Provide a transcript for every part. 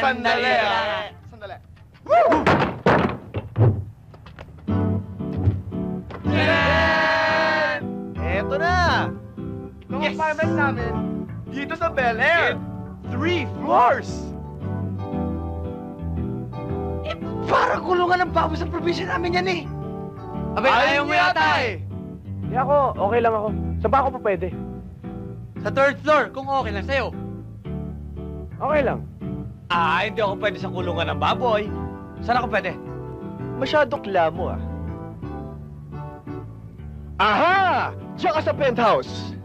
Sandali Eto na! Itong Yes! apartment namin, dito sa Bel Air. Three floors! Eh, parang kulungan ng baboy sa probinsya namin yan eh. Abay, ayaw mo yata eh. Hindi ako, okay lang ako. Saan ba ako pa pwede? Sa third floor, kung okay lang sa'yo. Okay lang. Ah, hindi ako pwede sa kulungan ng baboy. Saan ako pwede? Masyadong klamo ah. Aha! Diyan ka sa penthouse.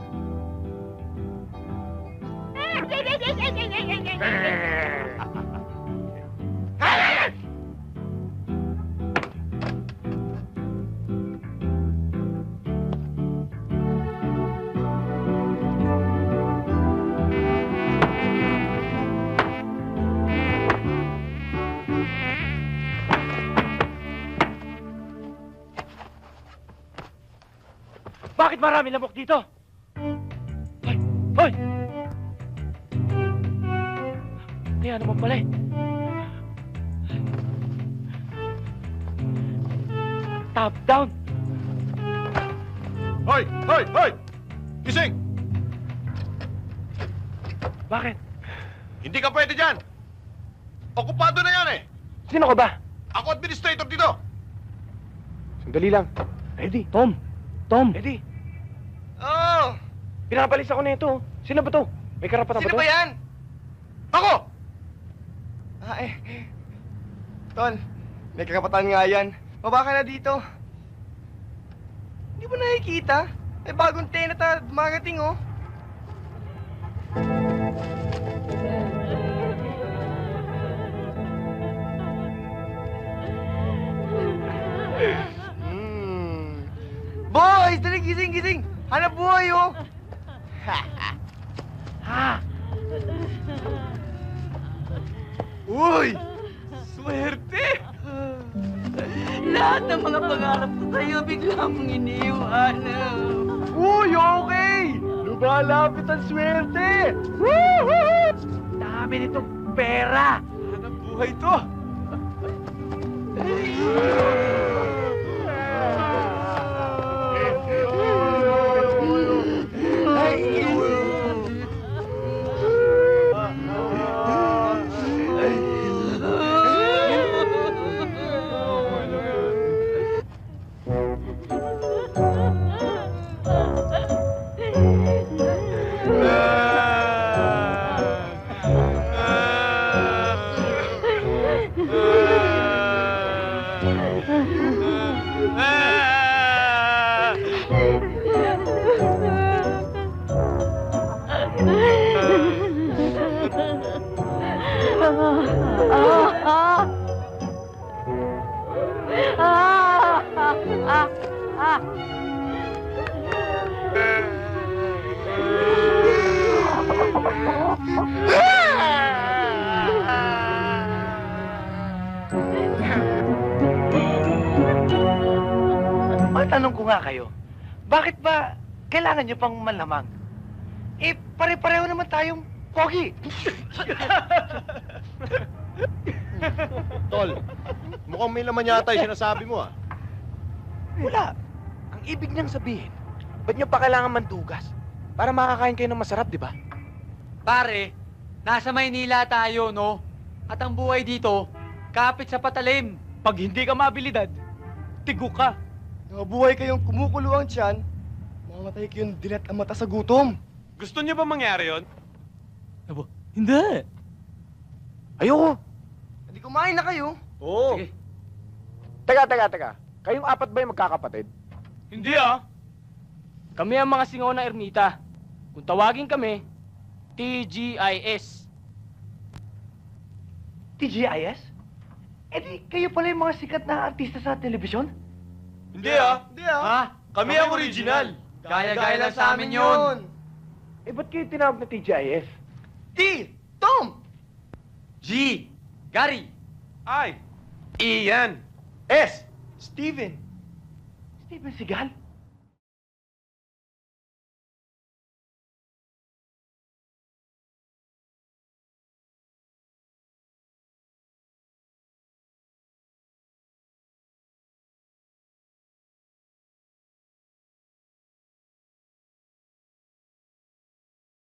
Bakit marami lamok dito? Hoy! Hoy! Kaya naman pala eh. Top down! Hoy! Hoy! Hoy! Gising! Bakit? Hindi ka pwede dyan! Okupado na yan eh! Sino ka ba? Ako administrator dito! Sandali lang. Ready? Tom! Tom! Ready? Oh! Pinapalis ako nito. Sino ba to? May karapatan Sino ba ba to? yan? Ako! Ah, eh. Tol, may kakapatan nga yan. Baba ka na dito. Hindi mo nakikita? May bagong tenant na marketing, oh. Hmm. Boys, dali gising, gising. Hanap buhay, oh. Ha? Uy! Swerte! Lahat ng mga pangarap ko sa'yo, bigla mong iniiwanan. Uy, okay! Lumalapit ang swerte! Dami nitong pera! Hanap buhay to! Matanong ko nga kayo, bakit ba kailangan nyo pang malamang? Eh, pare-pareho naman tayong pogi. Tol, mukhang may laman yata yung sinasabi mo ah. Wala. Ang ibig niyang sabihin, ba't nyo pa kailangan mandugas? Para makakain kayo ng masarap, di ba? Pare, nasa Maynila tayo, no? At ang buhay dito, kapit sa patalim. Pag hindi ka mabilidad, tigo ka. Nabuhay kayong kumukulo ang tiyan, mamamatay kayong dilat ang mata sa gutom. Gusto niyo ba mangyari yon? Abo, hindi. Ayoko. Hindi kumain na kayo. Oo. Sige. Teka, teka, teka. Kayong apat ba yung magkakapatid? Hindi ah. Kami ang mga singaw ng ermita. Kung tawagin kami, TGIS. TGIS? Eh di, kayo pala yung mga sikat na artista sa telebisyon? Hindi ah. Hindi ah. Ha? Kami ang original. Gaya-gaya lang sa amin yun. Eh, ba't kayo tinawag na TGIF? T. Tom. G. Gary. Ay! Ian! S. Steven. Steven Seagal?